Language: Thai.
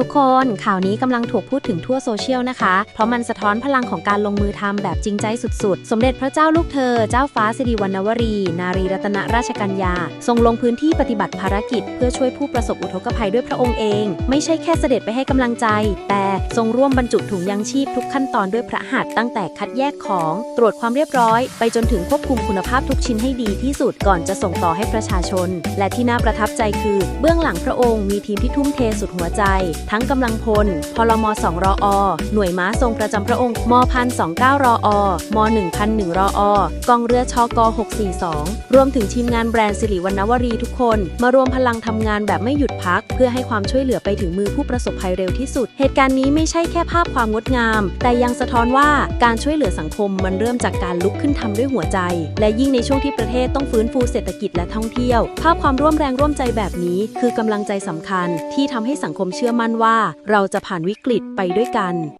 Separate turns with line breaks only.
ทุกคนข่าวนี้กำลังถูกพูดถึงทั่วโซเชียลนะคะ เพราะมันสะท้อนพลังของการลงมือทำแบบจริงใจสุดๆ สมเด็จพระเจ้าลูกเธอ เจ้าฟ้าสิริวัณวรี นารีรัตนราชกัญญา ทรงลงพื้นที่ปฏิบัติภารกิจ เพื่อช่วยผู้ประสบอุทกภัยด้วยพระองค์เอง ไม่ใช่แค่เสด็จไปให้กำลังใจ แต่ทรงร่วมบรรจุถุงยังชีพทุกขั้นตอนด้วยพระหัตถ์ตั้งแต่คัดแยกของ ตรวจความเรียบร้อย ไปจนถึงควบคุมคุณภาพทุกชิ้นให้ดีที่สุดก่อนจะส่งต่อให้ประชาชน และที่น่าประทับใจคือ เบื้องหลังพระองค์มีทีมที่ทุ่มเทสุดหัวใจทั้งกำลังพล พลม2รออ หน่วยม้าทรงประจำพระองค์ มพัน29รออม1001รออกองเรือชก642รวมถึงทีมงานแบรนด์สิริวรรณวรีทุกคน มารวมพลังทำงานแบบไม่หยุดพัก เพื่อให้ความช่วยเหลือไปถึงมือผู้ประสบภัยเร็วที่สุด เหตุการณ์นี้ไม่ใช่แค่ภาพความงดงาม แต่ยังสะท้อนว่าการช่วยเหลือสังคมมันเริ่มจากการลุกขึ้นทำด้วยหัวใจ และยิ่งในช่วงที่ประเทศต้องฟื้นฟูเศรษฐกิจและท่องเที่ยว ภาพความร่วมแรงร่วมใจแบบนี้ คือกำลังใจสำคัญ ที่ทำให้สังคมเชื่อมั่นว่าเราจะผ่านวิกฤตไปด้วยกัน